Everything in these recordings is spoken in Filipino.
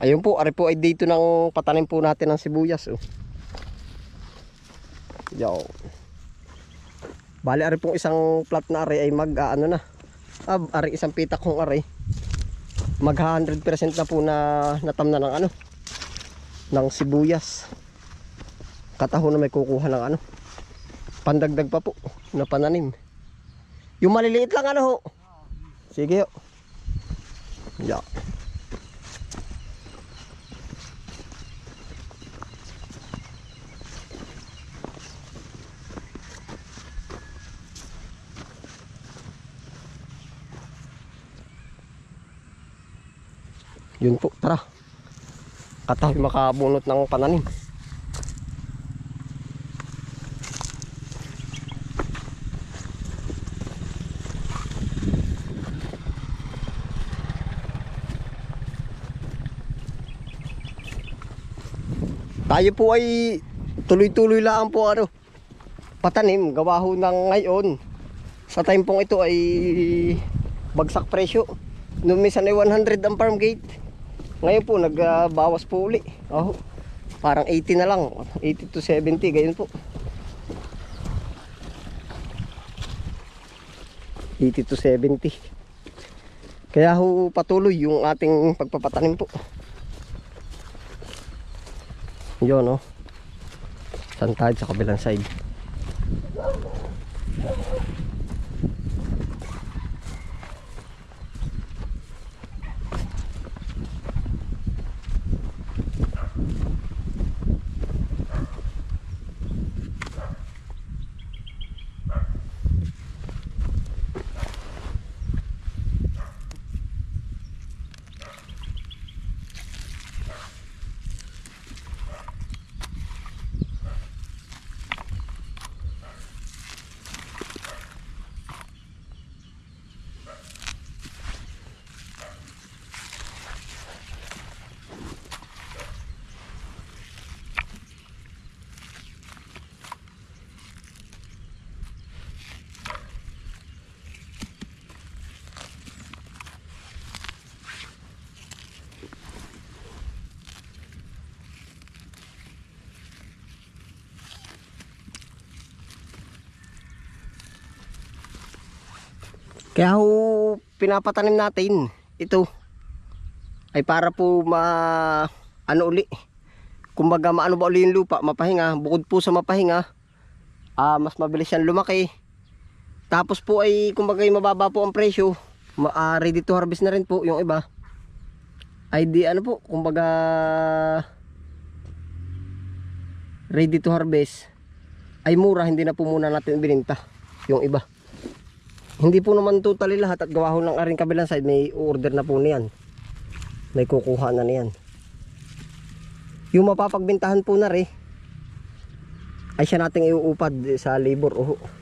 Ayun po, ari po ay dito ng patanim po natin ng sibuyas. Oh. Yo. Bali, ari pong isang plat na ari ay mag, ah, ano na. Ah, ari isang pitak kong ari. Mag 100% na po na natam na ng ano. Ng sibuyas. Kataho na may kukuha ng ano. Pandagdag pa po na pananim. Yung maliliit lang ano ho. Sige ho. Yeah. Yun po, tara. Katahoy makabunot ng pananim. Tayo po ay tuloy-tuloy lang po ano. Patanim, gawa ho ng ngayon. Sa time pong ito ay bagsak presyo. Noong minsan ay 100 ang farm gate. Ngayon po nagbawas po uli. Oh, parang 80 na lang. 80 to 70 gayon po. 80 to 70. Kaya ho patuloy yung ating pagpapatanim po. Yun no. Saan tayo sa kabilang side? Kaya ho, pinapatanim natin ito. Ay para po ma ano uli. Kumbaga maano ba uli yung lupa? Mapahinga. Bukod po sa mapahinga ah, mas mabilis yan lumaki. Tapos po ay kumbaga yung mababa po ang presyo ma, ah, ready to harvest na rin po yung iba. Ay di ano po kumbaga ready to harvest. Ay mura hindi na po muna natin bininta yung iba hindi po naman totally lahat at gawa ho lang aring kabilang side may order na po niyan. May kukuha na niyan. Yung mapapagbintahan po na rin ay siya nating iuupad sa labor. Oh.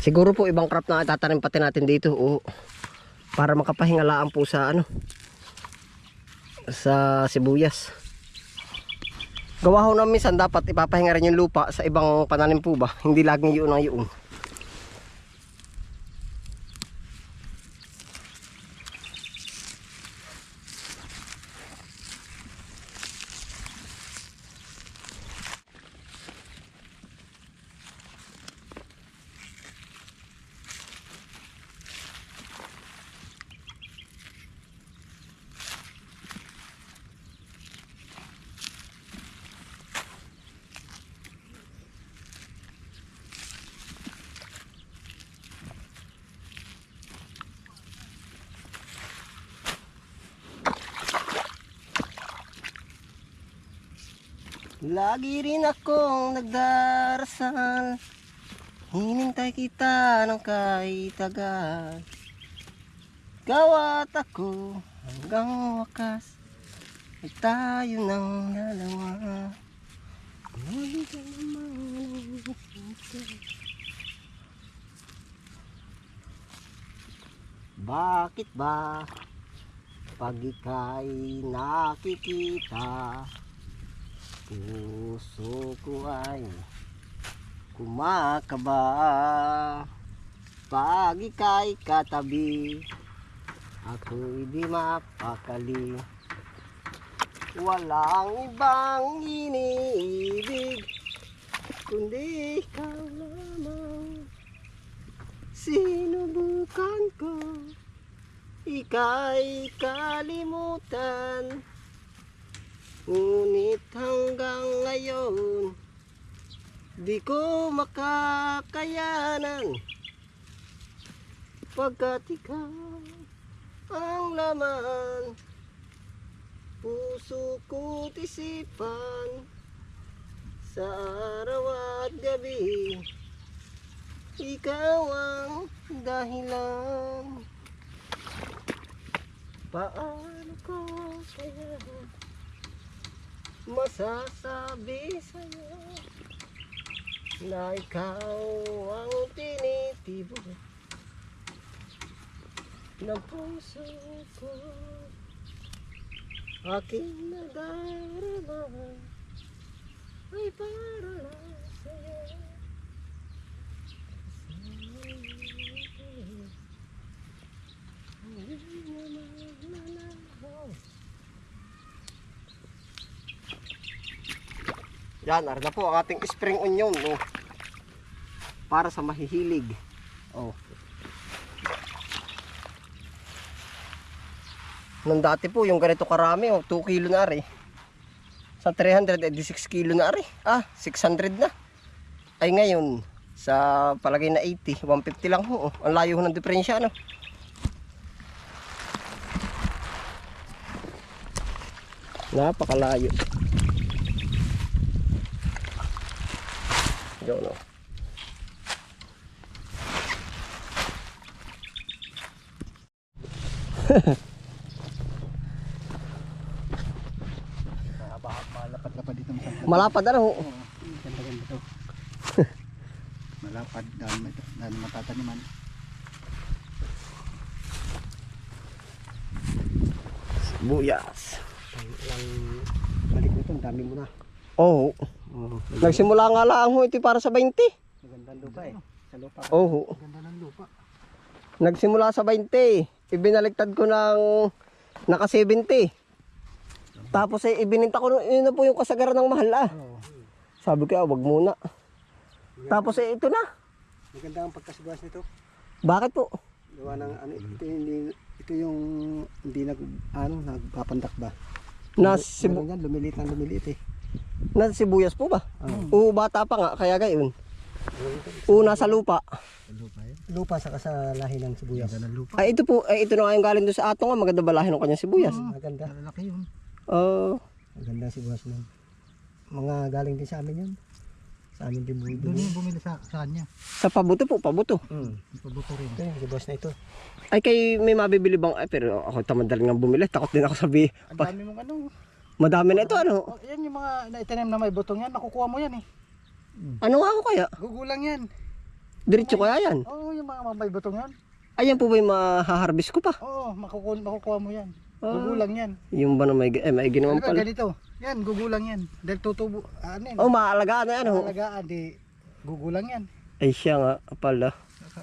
Siguro po ibang crop na tatanim pati natin dito. Oh. Para makapahingalaan po sa ano sa sibuyas. Gawa ho na minsan dapat ipapahinga rin yung lupa sa ibang pananim po ba. Hindi laging yun ang yun. Lagi rin akong nagdarasal. Hinintay kita ng kahit tagal Ikaw at ako hanggang wakas Ay tayo ng dalawa. Ngunit ka naman Bakit ba? Pag ika'y nakikita Puso ko ay kumakaba. Pag ika'y katabi Ako'y di mapakali. Walang ibang iniibig Kundi ikaw lamang. Sinubukan ko Ika'y kalimutan Ngunit hanggang ngayon Di ko makakayanan. Pagkat ikaw ang laman Puso ko't isipan Sa araw at gabi Ikaw ang dahilan. Paano ko kaya masasabi sa'yo na ikaw ang tinitibok ng puso ko aking nadarama ay para lang sa'yo Yan, ara na po ang ating spring onion. Oh. Para sa mahihilig. Oh. Nung dati po, yung ganito karami, oh, 2 kilo na rin. Sa 300, eh, di 6 kilo na rin. Ah, 600 na. Ay ngayon, sa palagay na 80, 150 lang ho. Oh. Ang layo ng diferensya, no? Napakalayo. Diyan, no? Malapad-lapad dito Malapad na ho. Ganda-ganda to. Malapad dahil, dahil matataniman. Buyas. Ang balik nito, ang dami mo na. Oo. Oh, Nagsimula nga lang ho ito para sa 20. magandang lupa eh. Sa lupa. Oo. Ganda ng lupa. Nagsimula sa 20. Ibinaliktad ko ng naka 70. Tapos ay ibininta ko yun na po yung kasagaran ng mahal ah. Oo. Sabi ko, ah, wag muna. Tapos ay ito na. Maganda ang pagkasiguas nito. Bakit po? Gawa ng ano, ito, hindi, ito yung hindi nag, ano, nagpapandak ba? Na, Meron yan, lumiliit na lumiliit eh. Na sibuyas po ba? Oo, bata pa nga, kaya gayon. Oo, nasa lupa. Lupa eh. Lupa sa sa lahi ng sibuyas. Ganda ng lupa. Ay, ito po, ay, ito na nga yung galing doon sa ato nga, maganda balahin ng kanyang sibuyas. Maganda. Malaki yun. Oo. Maganda sibuyas nun. Mga galing din sa amin yun. Sa amin din bumili. Doon yung bumili sa, sa kanya. sa pabuto po, pabuto. Hmm. Pabuto rin. Ito yung sibuyas na ito. Ay, kay may mabibili bang, ay, pero ako tamadali nga bumili. Takot din ako sabi, Ang dami mong ano. Madami na ito, ano? Oh, yan yung mga naitanim na may butong yan, makukuha mo yan eh. Ano nga ako kaya? Gugulang yan. Diretso kaya yan? Oo, yung mga may butong yan. Ayan po ba yung mahaharbis ko pa? Oo, makukuha, makukuha mo yan. Ah. Gugulang yan. Yung ba na may, eh, may ginawan pala? ganito. Yan, gugulang yan. Dahil tutubo, ano yan. Oh, maalagaan na yan, oh. Alagaan, di gugulang yan. Ay, siya nga, pala.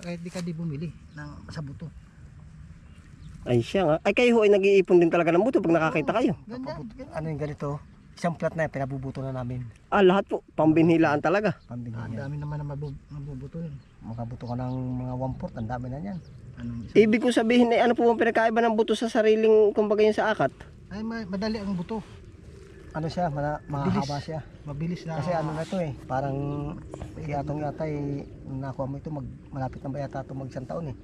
Kahit di ka di bumili ng, sa buto. Ay, siya nga. Ay, kayo ho, ay nag-iipon din talaga ng buto pag nakakita kayo. Ano yung ganito, isang plat na yan, pinabubuto na namin. Ah, lahat po, pambinhilaan talaga. Ang dami naman na mabu- mabubuto yun. Makabuto ka ng mga 1 ang dami na yan. Anong isa? Ibig ko sabihin, eh, ano po ang pinakaiba ng buto sa sariling, kumbaga yung sa akat? Ay, ma- madali ang buto. Ano siya, mana, mahaba siya. Mabilis na. Kasi ano na to eh, parang yatong yata eh, nung nakuha mo ito, mag, malapit na ba yata ito mag isang taon eh.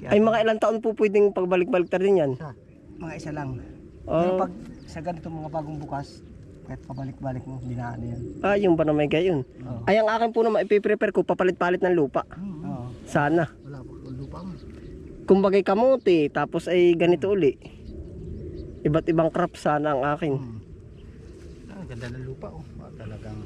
Kaya, Ay, mga ilang taon po pwedeng pagbalik-balik din yan? Isa. mga isa lang. Ah, Pero pag sa ganito mga bagong bukas, kahit pabalik-balik mo, dinaan yan. Ah, yung ba na may gayon? Oo. Ay, ang akin po naman ipiprepare ko, papalit-palit ng lupa. Oo. Sana. Wala pa lupa mo. Kumbagay kamote, tapos ay ganito uli. Iba't ibang crop sana ang akin. Ah, ganda ng lupa oh. Ah, talagang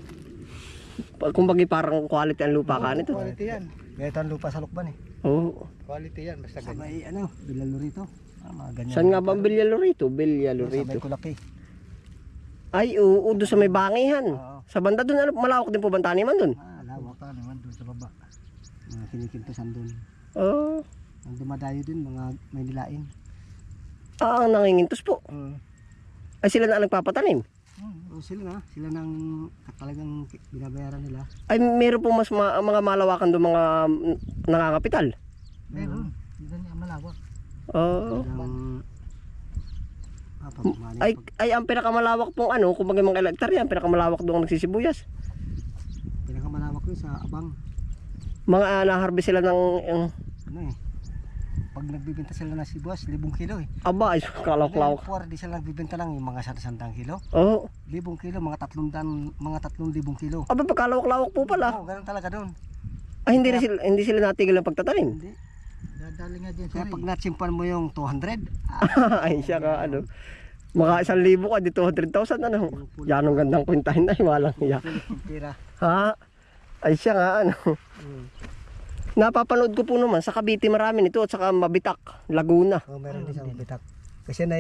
Kumbagay parang quality ang lupa ka nito. quality yan. Ganito ang lupa sa Lukban eh. Oo. Quality yan. Basta Sa ganyan. may ano, bilalo rito. Ah, mga ganyan. Saan nga ba ang Bilyalo rito? Bilyalo Sa may rito. kulaki. Ay, oo, doon sa may bangihan. Oo. Sa banda doon, ano, malawak din po ba ang taniman doon? Ah, lawak. Lupa naman doon sa baba. Mga kinikintusan doon. Oo. Ang dumadayo din, mga may nilain. Ah, ang nangingintos po. Oo. Ay, sila na ang nagpapatanim. Oh, sila na. Sila nang talagang binabayaran nila. Ay, meron po mas ma- mga malawakan doon mga nangangapital. Meron. Dito niya malawak. Oo. Silang ah, pagmamani. Ay, ay, ang pinakamalawak pong ano, kung mga mga hektarya, ang pinakamalawak doon ang nagsisibuyas. Pinakamalawak yun sa abang. Mga uh, naharvest sila ng, yung, Ano eh. Pag nagbibenta sila ng sibuyas, libong kilo eh. aba, ay, kalawak-lawak. Ngayon, di sila nagbibenta lang yung mga sandang kilo. Oo. Libong kilo, mga tatlong dan, mga tatlong libong kilo. Aba, pagkalawak-lawak po pala. Oo, ganun talaga doon. Ay, hindi, na sila, hindi sila natigil ng pagtatanim. Hindi. Dadali nga dyan Kaya pag natsimpan mo yung 200, ah, ay, siya ka, ano. Mga isang libo ka, di 200,000, ano. Yan ang gandang kwintahin ay, walang iya. Ha? Ay, siya nga, ano. Napapanood ko po naman, sa Cavite marami nito, at saka Mabitak, Laguna. Oh, meron din sa mabitak. Kasi na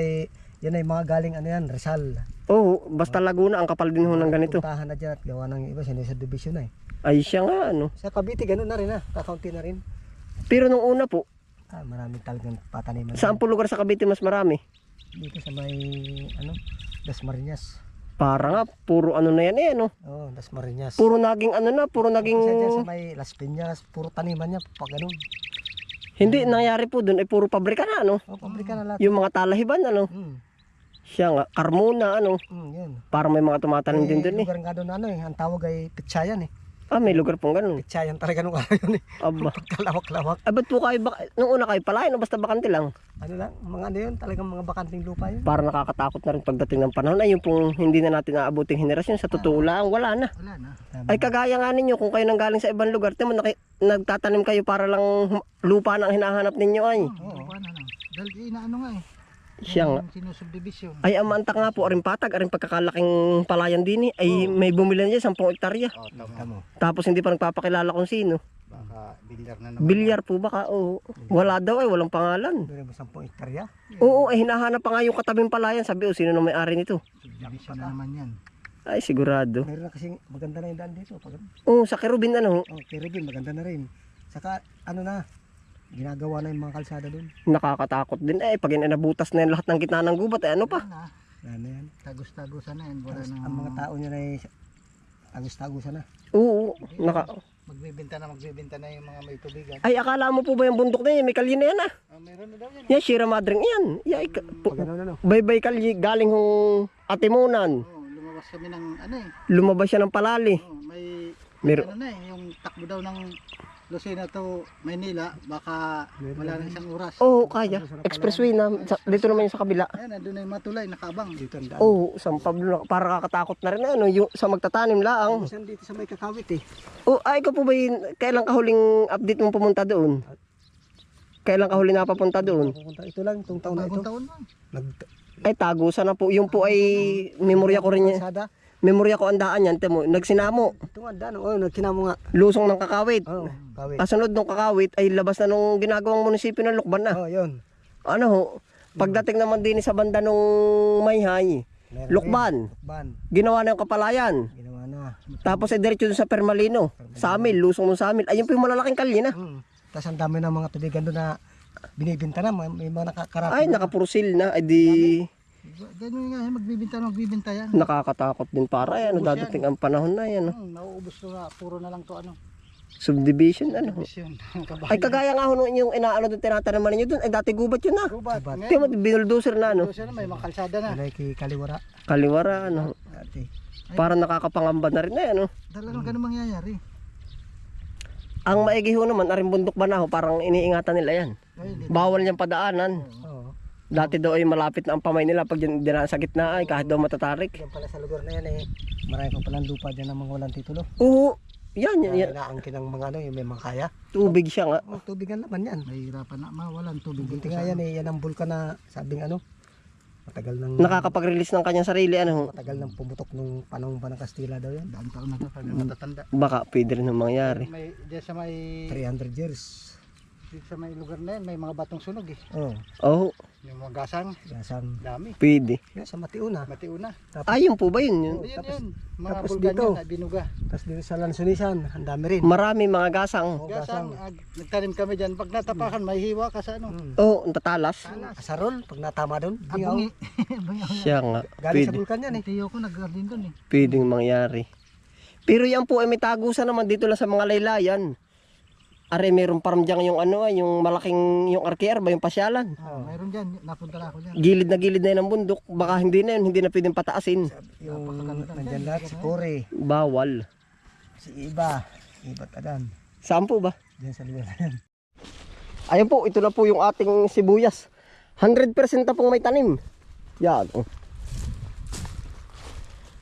yan ay mga galing ano yan, Rizal. Oo, basta Laguna, ang kapal din ho ng ganito. Puntahan na dyan at gawa ng iba, sino sa division na eh. Ay, siya nga, ano. Sa Cavite, ganun na rin ha, kakaunti na rin. Pero nung una po, Ah, marami talagang pataniman. saan po lugar sa Cavite mas marami? Dito sa may, ano, Das Marinas. Para nga, puro ano na yan eh, ano. Oh, Das Marinas. Puro naging ano na, puro naging... Kasi dyan sa may Las Piñas, puro taniman niya, pag ganun. Hindi, nangyari po dun, ay puro pabrika na, ano. Oh, pabrika na lahat. Yung mga talahiban, ano. Hmm, Siya nga, Carmona, ano. hmm, yun. Para may mga tumatanim din dun eh. lugar nga doon ano eh, ang tawag ay Pitsayan eh. Ah, may lugar pong ganun. Pitsayan talaga nung araw yun eh. Aba. Pagkalawak-lawak. Ay, ba't po kayo, bak- nung una kayo palayan, o basta bakante lang? Ano lang, mga ano yun, talagang mga bakanting lupa yun. Para nakakatakot na rin pagdating ng panahon. Ay, yung pong hindi na natin aabuting henerasyon, sa totoo lang, wala na. Wala na. Ay, kagaya nga ninyo, kung kayo nanggaling sa ibang lugar, timo, naki- nagtatanim kayo para lang hum- lupa na ang hinahanap ninyo ay. Oo. Na? Dahil inaano nga eh. Siya nga. Yung Sinusubdivision. Ay, ang mantak nga po, aring patag, aring pagkakalaking palayan din eh, ay may bumili na dyan, 10 hektarya. Oo, tama. Tapos hindi pa nagpapakilala kung sino. Baka bilyar na naman. Bilyar po baka, oo. Wala daw ay, walang pangalan. Doon yung 10 hektarya. Oo, ay hinahanap pa nga yung katabing palayan. Sabi, oh, sino na may-ari nito? Subdivision na naman yan. Ay, sigurado. Meron na kasing maganda na yung daan dito. Pag, Oo, sa Kerubin, ano, oh, pero din maganda na rin. Saka ano na, ginagawa na yung mga kalsada doon. nakakatakot din. Eh, pag inabutas na yung lahat ng gitna ng gubat, eh, ano pa? Na. Ano yan. Tagus-tagusan na yan. Wala Tapos, na. ang mga tao niya na ay agos-tagusan na. Oo, naka... Magbibenta na, magbibenta na yung mga may tubigan. Ay, akala mo po ba yung bundok na yan? May kalye na yan, ah. Ah, meron na daw yan. Yan, Madre yan. Yan, ay, ka- pu- Pag ano na no. Baybay kalye, galing hong Atimunan. Oo, lumabas kami ng ano eh. Lumabas siya ng palali. Oo, may Mer- ano na eh, yung takbo daw ng Lucena to Maynila, baka wala na isang oras. Oo, oh, kaya. Expressway na. Sa, dito naman yung sa kabila. Ayan, nandun na yung matulay, nakaabang. Dito ang daan. Oo, oh, San Pablo. na- Para kakatakot na rin, ano, yung, sa magtatanim laang. Minsan dito sa may kakawit eh. Oh, ay, ikaw po ba yun, kailan ka huling update mong pumunta doon? Kailan ka huli napapunta doon? Pupunta ito lang, itong taon na ito. Taon mo. Nag Ay, tagusan na po. Yung po ay, memorya ko rin yan. Memorya ko ang daan yan, temo. Nagsinamo. Ito nga daan. Oh, nagkinamo nga. Lusong ng kakawit. Oh, kawit. Kasunod ng kakawit ay labas na nung ginagawang munisipyo ng Lukban na. Oh, yun. Ano ho? Pagdating naman din sa banda nung Mayhay, Lukban. Lukban. ginawa na yung kapalayan. Ginawa na. Tapos ay diretso sa Permalino. Sa amin, lusong ng sa amin. Ayun po yung malalaking kalye na. Hmm. Tapos ang dami ng mga tubigan doon na binibinta na. May, may mga nakakarating. Ay, nakapurusil na. Ay di, Ganun nga, eh, magbibenta na magbibenta yan. nakakatakot din para. Ay, ano, dadating ang panahon na yan. Hmm, nauubos nga, puro na lang to ano. Subdivision, ano. Vision. Ay, kagaya nga ho nung yung inaano doon, tinatanaman ninyo doon. Ay, dati gubat yun na. Gubat. Gubat. Tingnan mo, binuldoser na, ano. Doon siya na, may mga kalsada na. Alay kay Kaliwara. Kaliwara, ano. Dati. Para nakakapangamba na rin na, ano. Talagang ganun mangyayari. Ang maigi ho naman, aring bundok ba na ho, parang iniingatan nila yan. Hindi. Bawal niyang padaanan. Oo. Dati daw ay malapit na ang pamay nila pag din dinaan sa gitna ay kahit daw matatarik. Yan pala sa lugar na yan eh. Marami pa palang lupa dyan ng mga walang titulo. Oo. Yan, yan, Yan. Inaangkin ng mga ano, yung may mga kaya. Tubig siya nga. Oh, tubigan naman yan. Mahirapan na, mawalan tubig Buti nga yan eh, yan ang bulkan na sabing ano. Matagal nang Nakakapag-release ng kanyang sarili. Ano? matagal nang pumutok nung panahon pa ng Kastila daw yan. Daan taon na to, matatanda. Baka pwede rin ang mangyari. May, diyan sa may, 300 years. dito sa may lugar na yan, may mga batong sunog eh. Oh, Oo, Yung mga gasang, gasang. dami. pwede. Yan sa Matiuna. Matiuna. Ayun po ba yun? yun? Ayun tapos- yun. Mga tapos bulkan dito. na binuga. Tapos dito sa Lansunisan, ang dami rin. Marami mga gasang. Oh, Gasang, gasang. ag, nagtanim kami dyan. Pag natapakan, may hiwa ka sa ano. Mm. Oo, ang tatalas. Asarol, pag natama doon. Abungi. Siya nga. Galing sa Pwede. bulkan yan eh. Tiyo ko nag-garden doon eh. Pwedeng mangyari. Pero yan po ay may tagusan naman dito lang sa mga laylayan. Are, meron parang dyan yung ano, ay, yung malaking, yung RKR ba, yung pasyalan. Ah, mayroon dyan, napunta na ako dyan. Gilid na gilid na yun ang bundok. Baka hindi na yun, hindi na pwedeng pataasin. Yung nandyan lahat, si Kore, Bawal. si Iba, Iba't Adan. Saan po ba? Diyan sa lugar na yan. Ayan po, ito na po yung ating sibuyas. 100% na pong may tanim. Yan. oh.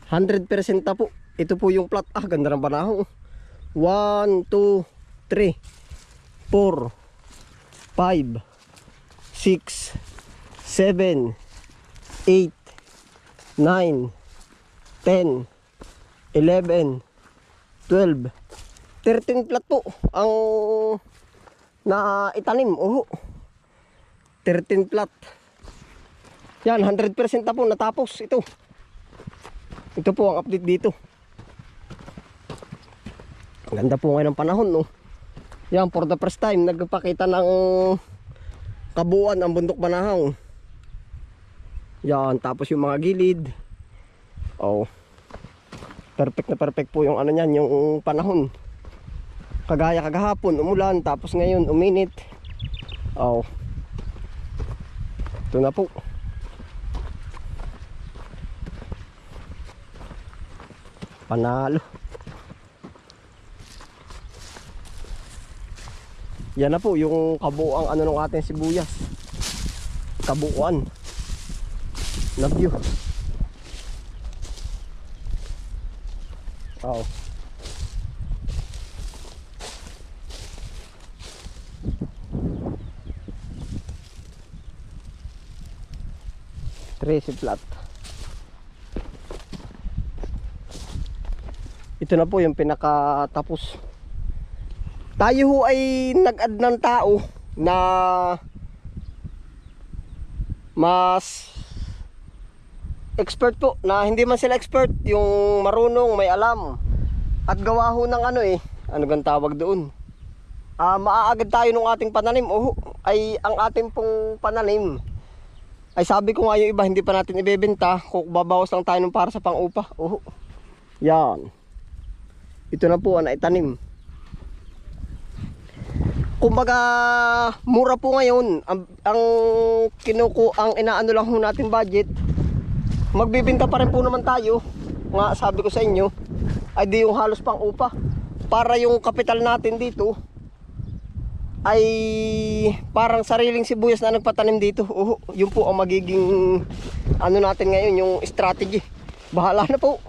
100% na po. Ito po yung plat. Ah, ganda ng panahon. 1, 2, 3, 4, 5, 6, 7, 8, 9, 10, 11, 12, 13 plat po ang na itanim. Oh. 13 plat. Yan, 100% na po natapos ito. Ito po ang update dito. Ganda po ngayon ng panahon, no. Yan, for the first time, nagpakita ng kabuuan ang bundok banahang. Yan, tapos yung mga gilid. Oh. Perfect na perfect po yung ano niyan, yung panahon. Kagaya kagahapon, umulan, tapos ngayon, uminit. Oh. Ito na po. Panalo. Yan na po yung kabuuang ano ng ating sibuyas. Kabuuan. Na view. Oh. Tracy flat. Ito na po yung pinakatapos. Tayo ho ay nag-add ng tao na mas expert po na hindi man sila expert yung marunong may alam. At gawa ho ng ano eh ano gan tawag doon? Ah maaagad tayo ng ating pananim. Oh ay ang ating pong pananim. Ay sabi ko nga yung iba hindi pa natin ibebenta. Kung babawas lang tayo ng para sa pang-upa. Oh yan. Ito na po ang naitanim kumbaga mura po ngayon. Ang, ang kinuku ang inaano lang ho natin budget magbibenta pa rin po naman tayo. Nga sabi ko sa inyo ay di yung halos pang upa. Para yung kapital natin dito ay parang sariling sibuyas na nagpatanim dito. Uh, yun po ang magiging ano natin ngayon yung strategy. Bahala na po.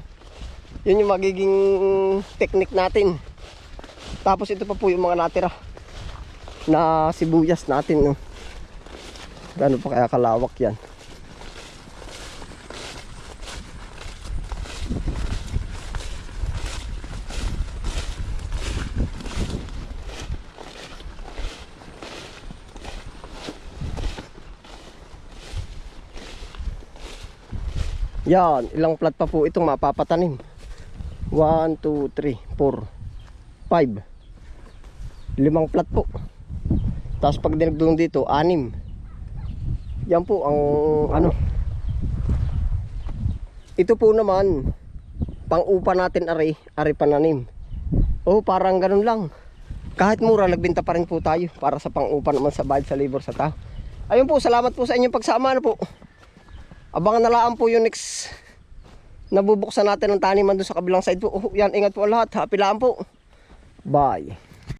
Yun yung magiging technique natin. Tapos ito pa po yung mga natira na sibuyas natin no. Gaano pa kaya kalawak yan? Yan, ilang plat pa po itong mapapatanim. 1, 2, 3, 4, 5. Limang plat po. Tapos pag dinagdung dito, anim. Yan po ang ano. Ito po naman, pang-upa natin ari, ari pananim. Oh, parang ganun lang. Kahit mura, nagbenta pa rin po tayo para sa pang-upa naman sa bayad sa labor sa tao. Ayun po, salamat po sa inyong pagsama ano po. Abangan na lang po yung next nabubuksan natin ng taniman doon sa kabilang side po. Oh, yan, ingat po lahat. Happy lang po. Bye.